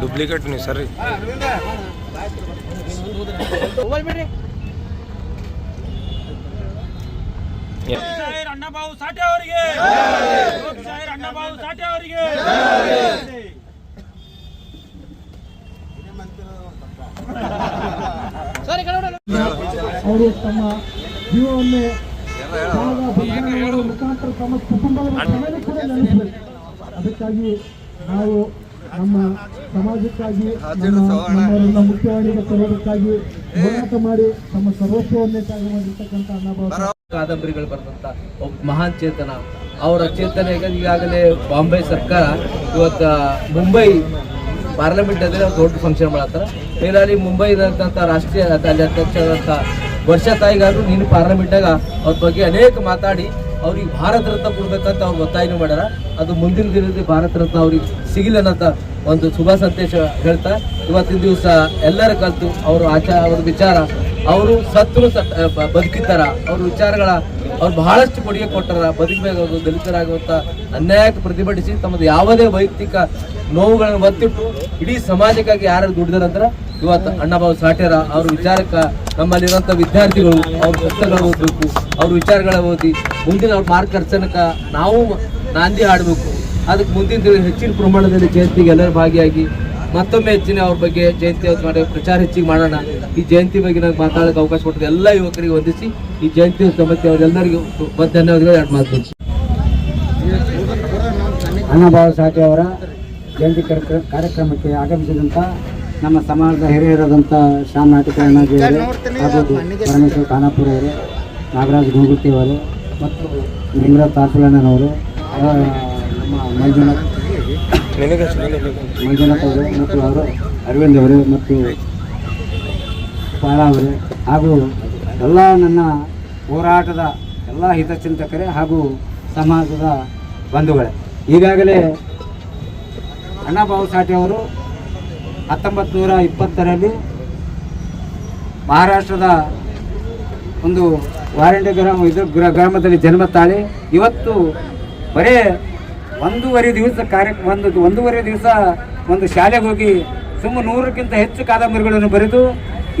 Duplicate ನೀವು ಸರಿ. ಅಣ್ಣ ಬಾವು ಸಾಟೆ ಅವರಿಗೆ. ಅಣ್ಣ ಬಾವು ಸಾಟೆ ಅವರಿಗೆ. ಅವರು ತಮ್ಮ ಮಾಡುವ ಮುಖಾಂತರ ತಮ್ಮ ಕುಟುಂಬದ ಮನೆಯಲ್ಲಿ ಕೂಡ ನೆಲೆಸಬೇಕು ಅದಕ್ಕಾಗಿ ನಾವು ನಮ್ಮ ಸಮಾಜಕ್ಕಾಗಿ ನಮ್ಮ ನಮ್ಮವರನ್ನ ಮುಖ್ಯವಾಹಿನಿಗೆ ತರೋದಕ್ಕಾಗಿ ಹೋರಾಟ ಮಾಡಿ ತಮ್ಮ ಸರ್ವಸ್ವವನ್ನೇ ತ್ಯಾಗ ಮಾಡಿರ್ತಕ್ಕಂಥ ಅನ್ನಭಾವ ಕಾದಂಬರಿಗಳು ಬರೆದಂತ ಒಬ್ಬ ಮಹಾನ್ ಚೇತನ. ಅವರ ಚೇತನೆಗೆ ಈಗಾಗಲೇ ಬಾಂಬೆ ಸರ್ಕಾರ ಇವತ್ತು ಮುಂಬೈ ಪಾರ್ಲಿಮೆಂಟ್ ಅಲ್ಲಿ ದೊಡ್ಡ ಫಂಕ್ಷನ್ ಮಾಡತ್ತಾರ ಮುಂಬೈ ಇರತಕ್ಕಂಥ ರಾಷ್ಟ್ರೀಯ ಅಲ್ಲಿ ಅಧ್ಯಕ್ಷರಾದಂಥ ವರ್ಷ ತಾಯಿಗಾದ್ರು ನೀನು ಪಾರ್ಲಿಮೆಂಟಾಗ ಅವ್ರ ಬಗ್ಗೆ ಅನೇಕ ಮಾತಾಡಿ ಅವ್ರಿಗೆ ಭಾರತ ರತ್ನ ಕೊಡ್ಬೇಕಂತ ಅವ್ರು ಒತ್ತಾಯನೂ ಮಾಡ್ಯಾರ. ಅದು ಮುಂದಿನ ದಿನದಲ್ಲಿ ಭಾರತ ರತ್ನ ಅವ್ರಿಗೆ ಸಿಗಿಲ್ಲನಂತ ಒಂದು ಶುಭ ಸಂದೇಶ ಹೇಳ್ತಾ, ಇವತ್ತಿನ ದಿವಸ ಎಲ್ಲರ ಕಲ್ತು ಅವರು ಆಚಾರ, ಅವ್ರ ವಿಚಾರ. ಅವರು ಸತ್ರು ಸತ್ ಬದುಕಿತಾರ ಅವ್ರ ವಿಚಾರಗಳ ಅವ್ರು ಬಹಳಷ್ಟು ಕೊಡುಗೆ ಕೊಟ್ಟಾರ. ಬದುಕಬೇಕು ದಲಿತರಾಗುವಂತ ಅನ್ಯಾಯಕ್ಕೆ ಪ್ರತಿಭಟಿಸಿ ತಮ್ಮದು ಯಾವುದೇ ವೈಯಕ್ತಿಕ ನೋವುಗಳನ್ನು ಒತ್ತಿಟ್ಟು ಇಡೀ ಸಮಾಜಕ್ಕಾಗಿ ಯಾರು ದುಡಿದಾರಂದ್ರ ಇವತ್ತು ಅಣ್ಣಾಬಾಬು ಸಾಟ್ಯರ ಅವ್ರ ವಿಚಾರಕ್ಕೆ ನಮ್ಮಲ್ಲಿರುವಂಥ ವಿದ್ಯಾರ್ಥಿಗಳು, ಅವ್ರ ಪುಸ್ತಕಗಳು ಓದಬೇಕು, ಅವ್ರ ವಿಚಾರಗಳ ಓದಿ ಮುಂದಿನ ಅವ್ರ ಮಾರ್ಗದರ್ಶನಕ್ಕೆ ನಾವು ನಾಂದಿ ಆಡಬೇಕು ಅದಕ್ಕೆ ಮುಂದಿನ ದಿನ ಹೆಚ್ಚಿನ ಪ್ರಮಾಣದಲ್ಲಿ ಜಯಂತಿಗೆ ಎಲ್ಲರೂ ಭಾಗಿಯಾಗಿ ಮತ್ತೊಮ್ಮೆ ಹೆಚ್ಚಿನ ಅವ್ರ ಬಗ್ಗೆ ಜಯಂತಿ ಮಾಡಿ ಪ್ರಚಾರ ಹೆಚ್ಚಿಗೆ ಮಾಡೋಣ. ಈ ಜಯಂತಿ ಬಗ್ಗೆ ನಾವು ಮಾತಾಡೋಕೆ ಅವಕಾಶ ಕೊಟ್ಟಿದ್ದೆ ಎಲ್ಲ ಯುವಕರಿಗೆ ವಂದಿಸಿ. ಈ ಜಯಂತಿ ಸಮಿತಿ ಅವರೆಲ್ಲರಿಗೂ ಧನ್ಯವಾದಗಳು ಎರಡು ಮಾತು ಅಣ್ಣಾಭಾವ ಸಾಠೆ ಅವರ ಜಯಂತಿ ಕಾರ್ಯಕ್ರ- ಕಾರ್ಯಕ್ರಮಕ್ಕೆ ಆಗಮಿಸಿದಂಥ ನಮ್ಮ ಸಮಾಜದ ಹಿರಿಯರಾದಂಥ ಶ್ಯಾಮ್ ಅಣ್ಣಾಜಿ ಅವರು ಹಾಗೂ ಪರಮೇಶ್ವರ್ ಖಾನಾಪುರ ಅವರು ನಾಗರಾಜ್ ಗುಂಗುಟ್ಟಿ ಅವರು ಮತ್ತು ಲಿಂಗರಾಜ್ ತಾರ್ಸುಲಣ್ಣನವರು ಆ, ನಮ್ಮ ಮಂಜುನಾಥ್ ಮಂಜುನಾಥ್ ಅವರು ಮತ್ತು ಅವರು ಅರವಿಂದ್ ಅವರು ಮತ್ತು ಪಾಳ ಅವರು ಹಾಗೂ ಎಲ್ಲ ನನ್ನ ಹೋರಾಟದ ಎಲ್ಲ ಹಿತಚಿಂತಕರೇ ಹಾಗೂ ಸಮಾಜದ ಬಂಧುಗಳೇ. ಈಗಾಗಲೇ ಅಣ್ಣಾಬಾಬು ಅವರು ಹತ್ತೊಂಬತ್ತು ನೂರ ಇಪ್ಪತ್ತರಲ್ಲಿ ಮಹಾರಾಷ್ಟ್ರದ ಒಂದು ವಾರಂಡೆ ಗ್ರಾಮ ಇದು ಗ್ರ- ಗ್ರಾಮದಲ್ಲಿ ಜನ್ಮ ತಾಳಿ. ಇವತ್ತು ಬರೇ ಒಂದೂವರೆ ದಿವಸ ಕಾರ್ಯ, ಒಂದು, ಒಂದೂವರೆ ದಿವಸ ಒಂದು ಶಾಲೆಗೆ ಹೋಗಿ ಸುಮ್ಮ ನೂರಕ್ಕಿಂತ ಹೆಚ್ಚು ಕಾದಂಬರಿಗಳನ್ನು ಬರೆದು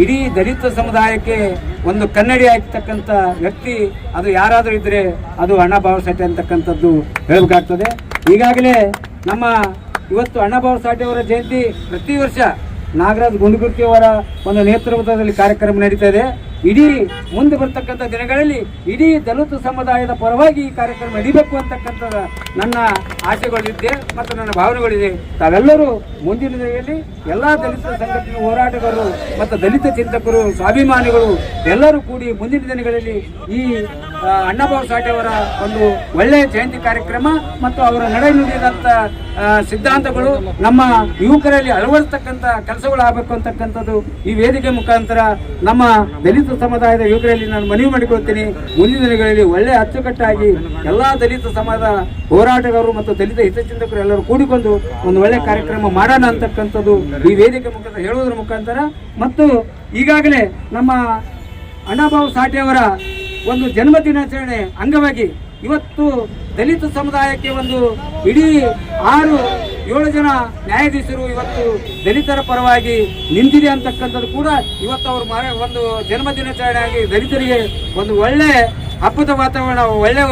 ಇಡೀ ದಲಿತ ಸಮುದಾಯಕ್ಕೆ ಒಂದು ಕನ್ನಡಿ ಆಗ್ತಕ್ಕಂಥ ವ್ಯಕ್ತಿ, ಅದು ಯಾರಾದರೂ ಇದ್ದರೆ ಅದು ಅಣ್ಣಾಭಾವ ಸಾಟೆ ಅಂತಕ್ಕಂಥದ್ದು ಹೇಳಬೇಕಾಗ್ತದೆ. ಈಗಾಗಲೇ ನಮ್ಮ ಇವತ್ತು ಅಣ್ಣಾಭಾವ ಸಾಟೆ ಅವರ ಜಯಂತಿ ಪ್ರತಿ ವರ್ಷ ನಾಗರಾಜ್ ಗುಂಡುಗುರ್ತಿಯವರ ಒಂದು ನೇತೃತ್ವದಲ್ಲಿ ಕಾರ್ಯಕ್ರಮ ನಡೀತಾ ಇದೆ. ಇಡೀ ಮುಂದೆ ಬರ್ತಕ್ಕಂಥ ದಿನಗಳಲ್ಲಿ ಇಡೀ ದಲಿತ ಸಮುದಾಯದ ಪರವಾಗಿ ಈ ಕಾರ್ಯಕ್ರಮ ನಡೀಬೇಕು ಅಂತಕ್ಕಂಥ ನನ್ನ ಆಸೆಗಳಿದೆ ಮತ್ತು ನನ್ನ ಭಾವನೆಗಳಿದೆ. ತಾವೆಲ್ಲರೂ ಮುಂದಿನ ದಿನಗಳಲ್ಲಿ ಎಲ್ಲ ದಲಿತ ಸಂಘಟನೆ ಹೋರಾಟಗಾರರು ಮತ್ತು ದಲಿತ ಚಿಂತಕರು, ಸ್ವಾಭಿಮಾನಿಗಳು ಎಲ್ಲರೂ ಕೂಡಿ ಮುಂದಿನ ದಿನಗಳಲ್ಲಿ ಈ ಅಣ್ಣಾಭಾವ ಅವರ ಒಂದು ಒಳ್ಳೆಯ ಜಯಂತಿ ಕಾರ್ಯಕ್ರಮ ಮತ್ತು ಅವರ ನಡೆ ನುಡಿದಂಥ ಸಿದ್ಧಾಂತಗಳು ನಮ್ಮ ಯುವಕರಲ್ಲಿ ಅಳವಡಿಸ್ತಕ್ಕಂಥ ಕೆಲಸಗಳು ಆಗಬೇಕು ಅಂತಕ್ಕಂಥದ್ದು ಈ ವೇದಿಕೆ ಮುಖಾಂತರ ನಮ್ಮ ದಲಿತ ಸಮುದಾಯದ ಯುವಕರಲ್ಲಿ ನಾನು ಮನವಿ ಮಾಡಿಕೊಳ್ತೀನಿ. ಮುಂದಿನ ದಿನಗಳಲ್ಲಿ ಒಳ್ಳೆಯ ಅಚ್ಚುಕಟ್ಟಾಗಿ ಎಲ್ಲ ದಲಿತ ಸಮಾಜದ ಹೋರಾಟಗಾರರು ಮತ್ತು ದಲಿತ ಹಿತಚಿಂತಕರು ಎಲ್ಲರೂ ಕೂಡಿಕೊಂಡು ಒಂದು ಒಳ್ಳೆಯ ಕಾರ್ಯಕ್ರಮ ಮಾಡೋಣ ಅಂತಕ್ಕಂಥದ್ದು ಈ ವೇದಿಕೆ ಮುಖಾಂತರ ಹೇಳುವುದರ ಮುಖಾಂತರ. ಮತ್ತು ಈಗಾಗಲೇ ನಮ್ಮ ಅಣ್ಣಾಬಾಬು ಸಾಟಿ ಅವರ ಒಂದು ಜನ್ಮ ದಿನಾಚರಣೆ ಅಂಗವಾಗಿ ಇವತ್ತು ದಲಿತ ಸಮುದಾಯಕ್ಕೆ ಒಂದು ಇಡೀ ಆರು ಏಳು ಜನ ನ್ಯಾಯಾಧೀಶರು ಇವತ್ತು ದಲಿತರ ಪರವಾಗಿ ನಿಂತಿದೆ ಅಂತಕ್ಕಂಥದ್ದು ಕೂಡ ಇವತ್ತು ಅವರು ಮರ ಒಂದು ಜನ್ಮ ದಿನಾಚರಣೆಯಾಗಿ ದಲಿತರಿಗೆ ಒಂದು ಒಳ್ಳೆ ಹಬ್ಬದ ವಾತಾವರಣ, ಒಳ್ಳೆ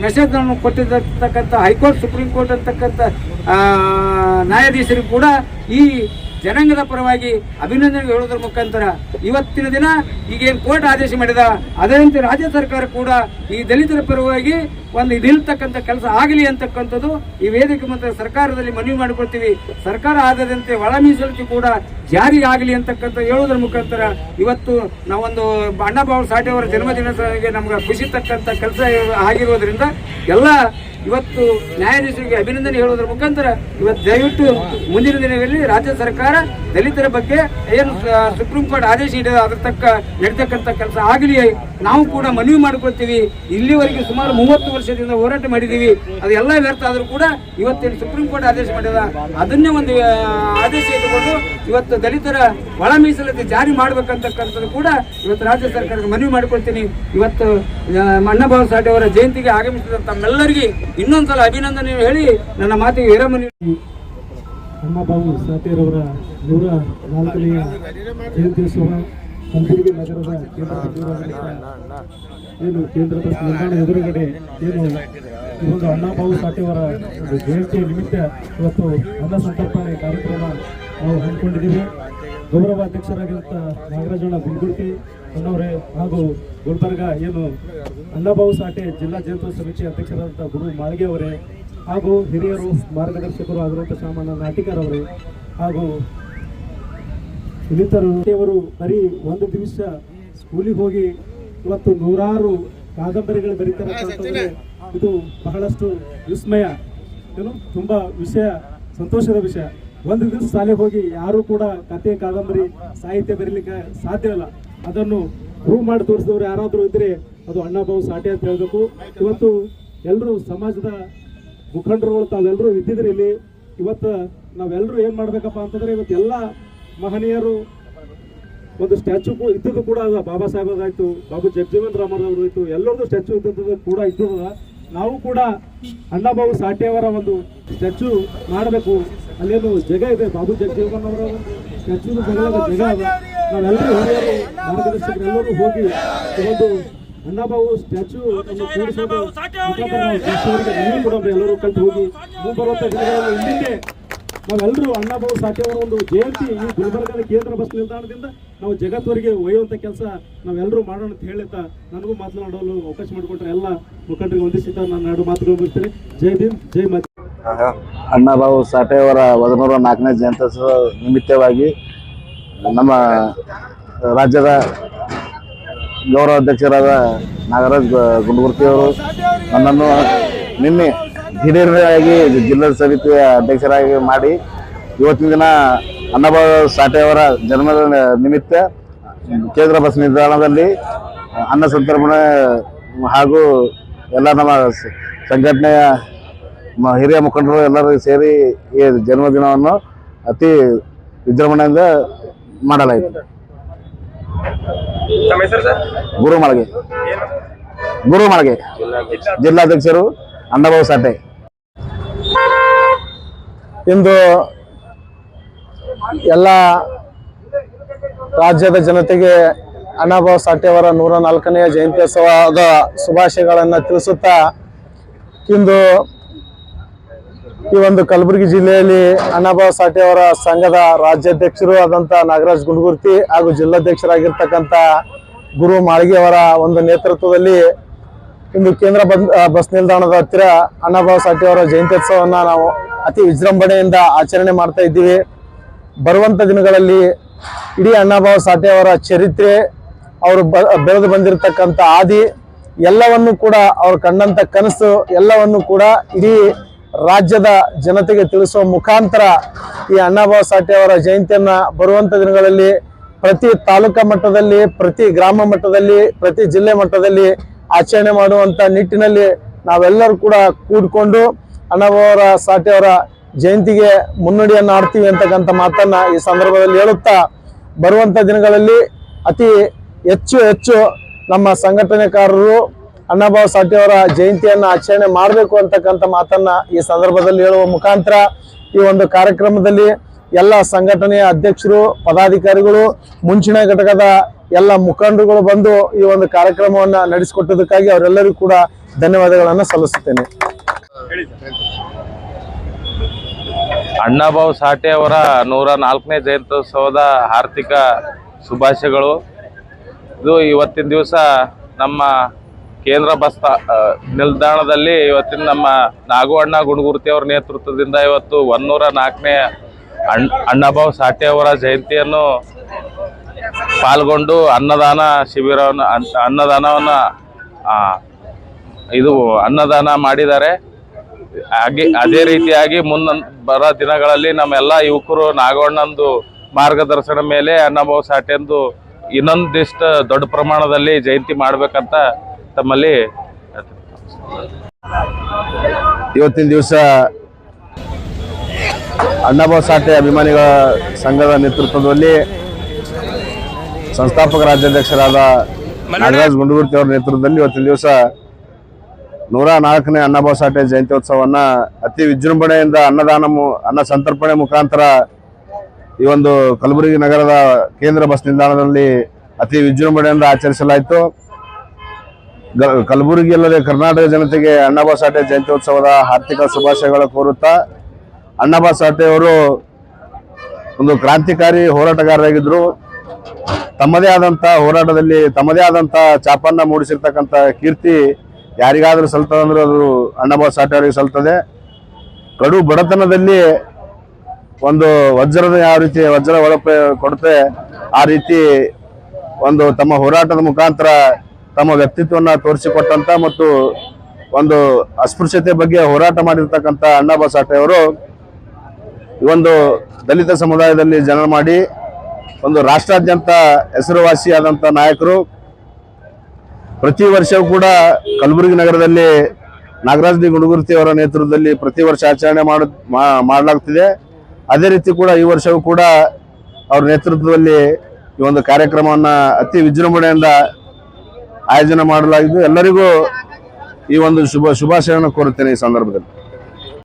ಮೆಸೇಜ್ ಅನ್ನು ಕೊಟ್ಟಿರ್ತಕ್ಕಂಥ ಹೈಕೋರ್ಟ್, ಸುಪ್ರೀಂ ಕೋರ್ಟ್ ಅಂತಕ್ಕಂಥ ನ್ಯಾಯಾಧೀಶರು ಕೂಡ ಈ ಜನಾಂಗದ ಪರವಾಗಿ ಅಭಿನಂದನೆ ಹೇಳೋದ್ರ ಮುಖಾಂತರ ಇವತ್ತಿನ ದಿನ ಈಗೇನು ಕೋರ್ಟ್ ಆದೇಶ ಮಾಡಿದ, ಅದರಂತೆ ರಾಜ್ಯ ಸರ್ಕಾರ ಕೂಡ ಈ ದಲಿತರ ಪರವಾಗಿ ಒಂದು ಇದಿಲ್ತಕ್ಕಂಥ ಕೆಲಸ ಆಗಲಿ ಅಂತಕ್ಕಂಥದ್ದು ಈ ವೇದಿಕೆ ಮತ್ತು ಸರ್ಕಾರದಲ್ಲಿ ಮನವಿ ಮಾಡಿಕೊಳ್ತೀವಿ. ಸರ್ಕಾರ ಆದದಂತೆ ಒಳ ಮೀಸಲಿಕೆ ಕೂಡ ಜಾರಿ ಆಗಲಿ ಅಂತಕ್ಕಂಥ ಹೇಳೋದ್ರ ಮುಖಾಂತರ ಇವತ್ತು ನಾವೊಂದು ಅಣ್ಣಾಬಾಬು ಸಾಠೆ ಅವರ ಜನ್ಮದಿನಾಚರಣೆಗೆ ನಮ್ಗೆ ಖುಷಿ ತಕ್ಕಂಥ ಕೆಲಸ ಆಗಿರೋದ್ರಿಂದ ಎಲ್ಲ ಇವತ್ತು ನ್ಯಾಯಾಧೀಶರಿಗೆ ಅಭಿನಂದನೆ ಹೇಳೋದ್ರ ಮುಖಾಂತರ ಇವತ್ತು ದಯವಿಟ್ಟು ಮುಂದಿನ ದಿನಗಳಲ್ಲಿ ರಾಜ್ಯ ಸರ್ಕಾರ ದಲಿತರ ಬಗ್ಗೆ ಏನು ಸುಪ್ರೀಂ ಕೋರ್ಟ್ ಆದೇಶ ನೀಡಿದ ಅದ್ರ ತಕ್ಕ ನಡೀತಕ್ಕಂಥ ಕೆಲಸ ಆಗಲಿ. ನಾವು ಕೂಡ ಮನವಿ ಮಾಡ್ಕೊಳ್ತೀವಿ ಇಲ್ಲಿವರೆಗೆ ಸುಮಾರು ಮೂವತ್ತು ವರ್ಷದಿಂದ ಹೋರಾಟ ಮಾಡಿದ್ದೀವಿ. ಅದೆಲ್ಲ ವ್ಯರ್ಥ ಆದರೂ ಕೂಡ ಇವತ್ತೇನು ಸುಪ್ರೀಂ ಕೋರ್ಟ್ ಆದೇಶ ಮಾಡಿದ ಅದನ್ನೇ ಒಂದು ಆದೇಶ ಇಟ್ಟುಕೊಂಡು ಇವತ್ತು ದಲಿತರ ಒಳ ಮೀಸಲಾತಿ ಜಾರಿ ಮಾಡಬೇಕಂತಕ್ಕಂಥದ್ದು ಕೂಡ ಇವತ್ತು ರಾಜ್ಯ ಸರ್ಕಾರಕ್ಕೆ ಮನವಿ ಮಾಡಿಕೊಳ್ತೀನಿ. ಇವತ್ತು ಅಣ್ಣಭಾವ ಸಾಠೆ ಅವರ ಜಯಂತಿಗೆ ಆಗಮಿಸಿದ ತಮ್ಮೆಲ್ಲರಿಗೆ ಇನ್ನೊಂದ್ಸಲ ಅಭಿನಂದನೆ ಹೇಳಿ ನನ್ನ ಮಾತಿಗೆ ವಿರಾಮ ನೀಡಿ ಅಣ್ಣಾಬಾಬು ಸಾತೇರವರ ನೂರ ನಾಲ್ಕನೆಯ ಜಯಂತ್ಯೋತ್ಸವ ಏನು ಕೇಂದ್ರ ಬಸ್ ನಿಲ್ದಾಣ ಎದುರುಗಡೆ ಏನು ಈ ಒಂದು ಅಣ್ಣಾಬಾಬು ಸಾಟೇವರ ಒಂದು ಜಯಂತಿಯ ನಿಮಿತ್ತ ಇವತ್ತು ಅನ್ನ ಸಂತರ್ಪಣೆ ಕಾರ್ಯಕ್ರಮ ನಾವು ಹಮ್ಮಿಕೊಂಡಿದ್ದೀವಿ ಗೌರವ ಅಧ್ಯಕ್ಷರಾಗಿರುವಂಥ ನಾಗರಾಜಣ್ಣ ಗುಂಡೂರ್ತಿ ಅಣ್ಣವರೇ ಹಾಗೂ ಗುಲ್ಬರ್ಗ ಏನು ಅನ್ನಭಾವು ಸಾಟೆ ಜಿಲ್ಲಾ ಜಯಂತ್ಯೋತ್ಸವ ಸಮಿತಿ ಅಧ್ಯಕ್ಷರಾದಂಥ ಗುರು ಮಾಳ್ಗೆ ಅವರೇ ಹಾಗೂ ಹಿರಿಯರು, ಮಾರ್ಗದರ್ಶಕರು ಆಗಿರುವಂಥ ಸಾಮಾನ್ಯ ನಾಟಿಕರ್ ಹಾಗೂ ಇನ್ನಿತರ ಅವರು ಬರೀ ಒಂದು ದಿವಸ ಸ್ಕೂಲಿಗೆ ಹೋಗಿ ಇವತ್ತು ನೂರಾರು ಕಾದಂಬರಿಗಳು ಬರೀತಾರೆ ಇದು ಬಹಳಷ್ಟು ವಿಸ್ಮಯ. ಏನು? ತುಂಬ ವಿಷಯ, ಸಂತೋಷದ ವಿಷಯ. ಒಂದು ದಿವಸ ಶಾಲೆಗೆ ಹೋಗಿ ಯಾರು ಕೂಡ ಕತೆ, ಕಾದಂಬರಿ, ಸಾಹಿತ್ಯ ಬರೀಲಿಕ್ಕೆ ಇಲ್ಲ. ಅದನ್ನು ಪ್ರೂವ್ ಮಾಡಿ ತೋರಿಸಿದವರು ಯಾರಾದರೂ ಇದ್ರೆ ಅದು ಅಣ್ಣಾಬಾವು ಸಾಟೆ ಅಂತ ಹೇಳಬೇಕು. ಇವತ್ತು ಎಲ್ಲರೂ ಸಮಾಜದ ಮುಖಂಡರುಗಳು ತಾವೆಲ್ಲರೂ ಇದ್ದಿದ್ರಿ ಇಲ್ಲಿ. ಇವತ್ತು ನಾವೆಲ್ಲರೂ ಏನು ಮಾಡಬೇಕಪ್ಪ ಅಂತಂದರೆ ಇವತ್ತು ಎಲ್ಲ ಮಹನೀಯರು ಒಂದು ಸ್ಟ್ಯಾಚು ಇದ್ದದ್ದು ಕೂಡ ಅದ ಬಾಬಾ ಸಾಹೇಬ್ ಆಯ್ತು ಬಾಬು ಜಗಜೀವನ್ ರಾಮರವ್ರು ಆಯಿತು ಎಲ್ಲರದು ಸ್ಟ್ಯಾಚು ಇದ್ದದ್ದು ಕೂಡ ಇದ್ದದ ನಾವು ಕೂಡ ಅಣ್ಣಾಬಾಬು ಸಾಟೆಯವರ ಒಂದು ಸ್ಟ್ಯಾಚು ಮಾಡಬೇಕು. ಅಲ್ಲೇನು ಜಗ ಇದೆ, ಬಾಬು ಜಗಜೀವನ್ ಅವರ ಸ್ಟ್ಯಾಚು ಜಗದ ಜಗ ಇದೆ. ನಾವೆಲ್ಲರೂ ಹಿರಿಯರು ಮಾರ್ಗದರ್ಶಕರೆಲ್ಲರೂ ಹೋಗಿ ಒಂದು ಅಣ್ಣಬಾಬು ಸ್ಟ್ಯಾಚು ಅನ್ನು ಕೂಡಿಸೋದು ಮುಖಾಂತರ ನಾವು ದೇಶದವರಿಗೆ ಮನವಿ ಕೊಡೋಣ ಎಲ್ಲರೂ ಕಲ್ತು ಹೋಗಿ. ಮುಂಬರುವಂತ ದಿನಗಳಲ್ಲಿ ಇಲ್ಲಿಂದೇ ನಾವೆಲ್ಲರೂ ಅಣ್ಣಾಬಾಬು ಅವರ ಒಂದು ಜಯಂತಿ ಈ ಗುಲ್ಬರ್ಗದ ಕೇಂದ್ರ ಬಸ್ ನಿಲ್ದಾಣದಿಂದ ನಾವು ಜಗತ್ತವರಿಗೆ ಒಯ್ಯುವಂಥ ಕೆಲಸ ನಾವೆಲ್ಲರೂ ಮಾಡೋಣ ಅಂತ ಹೇಳ್ತಾ ನನಗೂ ಮಾತನಾಡಲು ಅವಕಾಶ ಮಾಡಿಕೊಟ್ರೆ ಎಲ್ಲ ಮುಖಂಡರಿಗೆ ವಂದಿಸುತ್ತಾ ನಾನು ಎರಡು ಮಾತುಗಳು ಮುಗಿಸ್ತೇನೆ. ಜೈ ಭೀಮ್, ಜೈ ಮಾತೆ. ಅಣ್ಣಾಬಾಬು ಸಾಟೆಯವರ ಒಂದನೂರ ನಾಲ್ಕನೇ ಜಯಂತ್ಯೋತ್ಸವ ನಿಮಿತ್ತವಾಗಿ ನಮ್ಮ ರಾಜ್ಯದ ಗೌರವ ಅಧ್ಯಕ್ಷರಾದ ನಾಗರಾಜ್ ಗುಂಡಗುರ್ತಿಯವರು ನನ್ನನ್ನು ನಿನ್ನೆ ದಿಢೀರಾಗಿ ಜಿಲ್ಲಾ ಸಮಿತಿಯ ಅಧ್ಯಕ್ಷರಾಗಿ ಮಾಡಿ ಇವತ್ತಿನ ದಿನ ಅನ್ನಭಾವ ಸಾಟೆ ಅವರ ಜನ್ಮದ ನಿಮಿತ್ತ ಕೇಂದ್ರ ಬಸ್ ನಿಲ್ದಾಣದಲ್ಲಿ ಅನ್ನ ಸಂತರ್ಪಣೆ ಹಾಗೂ ಎಲ್ಲ ನಮ್ಮ ಸಂಘಟನೆಯ ಹಿರಿಯ ಮುಖಂಡರು ಎಲ್ಲರೂ ಸೇರಿ ಈ ಜನ್ಮದಿನವನ್ನು ಅತಿ ವಿಜೃಂಭಣೆಯಿಂದ ಮಾಡಲಾಯಿತು. ಗುರುಮಾಳ್ಗೆ ಗುರುಮಾಳ್ಗೆ ಜಿಲ್ಲಾಧ್ಯಕ್ಷರು ಅಣ್ಣಬಾಬು ಸಾಟೆ. ಇಂದು ಎಲ್ಲ ರಾಜ್ಯದ ಜನತೆಗೆ ಅಣ್ಣಾಬಾಬು ಸಾಟೆ ಅವರ ನೂರ ನಾಲ್ಕನೆಯ ಜಯಂತ್ಯೋತ್ಸವದ ಶುಭಾಶಯಗಳನ್ನು ತಿಳಿಸುತ್ತಾ ಇಂದು ಈ ಒಂದು ಕಲಬುರಗಿ ಜಿಲ್ಲೆಯಲ್ಲಿ ಅಣ್ಣಾಬಾಬು ಸಾಟೆ ಅವರ ಸಂಘದ ರಾಜ್ಯಾಧ್ಯಕ್ಷರು ಆದಂತ ನಾಗರಾಜ್ ಗುಂಡಗುರ್ತಿ ಹಾಗೂ ಜಿಲ್ಲಾಧ್ಯಕ್ಷರಾಗಿರ್ತಕ್ಕಂಥ ಗುರು ಮಾಳಿಗೆ ಅವರ ಒಂದು ನೇತೃತ್ವದಲ್ಲಿ ಇಂದು ಕೇಂದ್ರ ಬಸ್- ನಿಲ್ದಾಣದ ಹತ್ತಿರ ಅಣ್ಣಾಬಾಬು ಸಾಟೆ ಅವರ ಜಯಂತ್ಯೋತ್ಸವವನ್ನು ನಾವು ಅತಿ ವಿಜೃಂಭಣೆಯಿಂದ ಆಚರಣೆ ಮಾಡ್ತಾ ಇದ್ದೀವಿ. ಬರುವಂತ ದಿನಗಳಲ್ಲಿ ಇಡೀ ಅಣ್ಣಾಬಾಬು ಸಾಟೆ ಅವರ ಚರಿತ್ರೆ, ಅವರು ಬೆಳೆದು ಬಂದಿರತಕ್ಕಂಥ ಆದಿ ಎಲ್ಲವನ್ನು ಕೂಡ ಅವ್ರು ಕಂಡಂತ ಕನಸು ಎಲ್ಲವನ್ನು ಕೂಡ ಇಡೀ ರಾಜ್ಯದ ಜನತೆಗೆ ತಿಳಿಸುವ ಮುಖಾಂತರ ಈ ಅಣ್ಣಾಭಾವ ಸಾಟೆ ಅವರ ಜಯಂತಿಯನ್ನ ಬರುವಂತ ದಿನಗಳಲ್ಲಿ ಪ್ರತಿ ತಾಲೂಕಾ ಮಟ್ಟದಲ್ಲಿ, ಪ್ರತಿ ಗ್ರಾಮ ಮಟ್ಟದಲ್ಲಿ, ಪ್ರತಿ ಜಿಲ್ಲೆ ಮಟ್ಟದಲ್ಲಿ ಆಚರಣೆ ಮಾಡುವಂತ ನಿಟ್ಟಿನಲ್ಲಿ ನಾವೆಲ್ಲರೂ ಕೂಡ ಕೂಡಿಕೊಂಡು ಅಣ್ಣಾಭಾವರ ಸಾಟೆ ಅವರ ಜಯಂತಿಗೆ ಮುನ್ನಡಿಯನ್ನು ಆಡ್ತೀವಿ ಅಂತಕ್ಕಂಥ ಮಾತನ್ನ ಈ ಸಂದರ್ಭದಲ್ಲಿ ಹೇಳುತ್ತಾ ಬರುವಂತ ದಿನಗಳಲ್ಲಿ ಅತಿ ಹೆಚ್ಚು ಹೆಚ್ಚು ನಮ್ಮ ಸಂಘಟನೆಕಾರರು ಅಣ್ಣಾಬಾಬು ಸಾಟೆ ಅವರ ಜಯಂತಿಯನ್ನ ಆಚರಣೆ ಮಾಡಬೇಕು ಅಂತಕ್ಕಂಥ ಮಾತನ್ನ ಈ ಸಂದರ್ಭದಲ್ಲಿ ಹೇಳುವ ಮುಖಾಂತರ ಈ ಒಂದು ಕಾರ್ಯಕ್ರಮದಲ್ಲಿ ಎಲ್ಲ ಸಂಘಟನೆಯ ಅಧ್ಯಕ್ಷರು, ಪದಾಧಿಕಾರಿಗಳು ಮುಂಚಿನ ಘಟಕದ ಎಲ್ಲ ಮುಖಂಡರುಗಳು ಬಂದು ಈ ಒಂದು ಕಾರ್ಯಕ್ರಮವನ್ನ ನಡೆಸಿಕೊಟ್ಟದಕ್ಕಾಗಿ ಅವರೆಲ್ಲರಿಗೂ ಕೂಡ ಧನ್ಯವಾದಗಳನ್ನು ಸಲ್ಲಿಸುತ್ತೇನೆ. ಅಣ್ಣಾಬಾವು ಸಾಟೆ ಅವರ ನೂರ ನಾಲ್ಕನೇ ಜಯಂತ್ಯೋತ್ಸವದ ಆರ್ಥಿಕ ಶುಭಾಶಯಗಳು. ಇದು ಇವತ್ತಿನ ದಿವಸ ನಮ್ಮ ಕೇಂದ್ರ ಬಸ್ ನಿಲ್ದಾಣದಲ್ಲಿ ಇವತ್ತಿನ ನಮ್ಮ ನಾಗುವಣ್ಣ ಗುಣಗುರ್ತಿ ಅವರ ನೇತೃತ್ವದಿಂದ ಇವತ್ತು ಒನ್ನೂರ ನಾಲ್ಕನೇ ಅಣ್ಣ ಅಣ್ಣಭಾವ್ ಅವರ ಜಯಂತಿಯನ್ನು ಪಾಲ್ಗೊಂಡು ಅನ್ನದಾನ ಶಿಬಿರವನ್ನು, ಅನ್- ಅನ್ನದಾನವನ್ನು ಇದು ಅನ್ನದಾನ ಮಾಡಿದ್ದಾರೆ. ಹಾಗೆ, ಅದೇ ರೀತಿಯಾಗಿ ಮುನ್ನ ಬರೋ ದಿನಗಳಲ್ಲಿ ನಮ್ಮೆಲ್ಲ ಯುವಕರು ನಾಗವಣ್ಣಂದು ಮಾರ್ಗದರ್ಶನ ಮೇಲೆ ಅನ್ನಭಾವ ಸಾಟೆಂದು ಇನ್ನೊಂದಿಷ್ಟು ದೊಡ್ಡ ಪ್ರಮಾಣದಲ್ಲಿ ಜಯಂತಿ ಮಾಡ್ಬೇಕಂತ ತಮ್ಮಲ್ಲಿ ಇವತ್ತಿನ ದಿವಸ ಅಣ್ಣಾಭಾವ್ ಸಾಟೆ ಅಭಿಮಾನಿಗಳ ಸಂಘದ ನೇತೃತ್ವದಲ್ಲಿ ಸಂಸ್ಥಾಪಕ ರಾಜ್ಯಾಧ್ಯಕ್ಷರಾದ ನಾಗರಾಜ್ ಗುಂಡಗುರ್ತಿ ಅವರ ನೇತೃತ್ವದಲ್ಲಿ ಇವತ್ತಿನ ದಿವಸ ನೂರ ನಾಲ್ಕನೇ ಅಣ್ಣಾಭಾವ್ ಸಾಠೆ ಉತ್ಸವನ್ನ ಅತಿ ವಿಜೃಂಭಣೆಯಿಂದ ಅನ್ನದಾನ ಮು- ಅನ್ನ ಸಂತರ್ಪಣೆ ಮುಖಾಂತರ ಈ ಒಂದು ಕಲಬುರಗಿ ನಗರದ ಕೇಂದ್ರ ಬಸ್ ನಿಲ್ದಾಣದಲ್ಲಿ ಅತಿ ವಿಜೃಂಭಣೆಯಿಂದ ಆಚರಿಸಲಾಯಿತು. ಕಲಬುರಗಿ ಅಲ್ಲದೆ ಕರ್ನಾಟಕ ಜನತೆಗೆ ಅಣ್ಣಬಾ ಸಾಠೆ ಜಯಂತ್ಯೋತ್ಸವದ ಆರ್ಥಿಕ ಶುಭಾಶಯಗಳ ಕೋರುತ್ತಾ ಅವರು ಒಂದು ಕ್ರಾಂತಿಕಾರಿ ಹೋರಾಟಗಾರರಾಗಿದ್ದರು ತಮ್ಮದೇ ಆದಂಥ ಹೋರಾಟದಲ್ಲಿ ತಮ್ಮದೇ ಆದಂಥ ಚಾಪನ್ನ ಮೂಡಿಸಿರ್ತಕ್ಕಂಥ ಕೀರ್ತಿ ಯಾರಿಗಾದರೂ ಸಲ್ತದೆ ಅಂದರೆ ಅದು ಅಣ್ಣಬಾ ಸಾಟೆ ಅವರಿಗೆ ಸಲ್ತದೆ. ಕಡು ಬಡತನದಲ್ಲಿ ಒಂದು ವಜ್ರದ ಯಾವ ರೀತಿ ವಜ್ರ ಹೊಳಪೆ ಕೊಡುತ್ತೆ ಆ ರೀತಿ ಒಂದು ತಮ್ಮ ಹೋರಾಟದ ಮುಖಾಂತರ ತಮ್ಮ ವ್ಯಕ್ತಿತ್ವವನ್ನು ತೋರಿಸಿಕೊಟ್ಟಂತ ಮತ್ತು ಒಂದು ಅಸ್ಪೃಶ್ಯತೆ ಬಗ್ಗೆ ಹೋರಾಟ ಮಾಡಿರ್ತಕ್ಕಂಥ ಅಣ್ಣಾ ಬಸಾಟೆ ಅವರು ಒಂದು ದಲಿತ ಸಮುದಾಯದಲ್ಲಿ ಜನ ಮಾಡಿ ಒಂದು ರಾಷ್ಟ್ರಾದ್ಯಂತ ಹೆಸರುವಾಸಿಯಾದಂಥ ನಾಯಕರು. ಪ್ರತಿ ವರ್ಷವೂ ಕೂಡ ಕಲಬುರಗಿ ನಗರದಲ್ಲಿ ನಾಗರಾಜ್ ದಿ ಗುಣಗುರ್ತಿ ಅವರ ನೇತೃತ್ವದಲ್ಲಿ ಪ್ರತಿ ವರ್ಷ ಆಚರಣೆ ಮಾಡ ಮಾಡಲಾಗ್ತಿದೆ. ಅದೇ ರೀತಿ ಕೂಡ ಈ ವರ್ಷವೂ ಕೂಡ ಅವ್ರ ನೇತೃತ್ವದಲ್ಲಿ ಈ ಒಂದು ಕಾರ್ಯಕ್ರಮವನ್ನ ಅತಿ ವಿಜೃಂಭಣೆಯಿಂದ ಆಯೋಜನೆ ಮಾಡಲಾಗಿದ್ದು ಎಲ್ಲರಿಗೂ ಈ ಒಂದು ಶುಭ ಶುಭಾಶಯವನ್ನು ಕೋರುತ್ತೇನೆ ಈ ಸಂದರ್ಭದಲ್ಲಿ.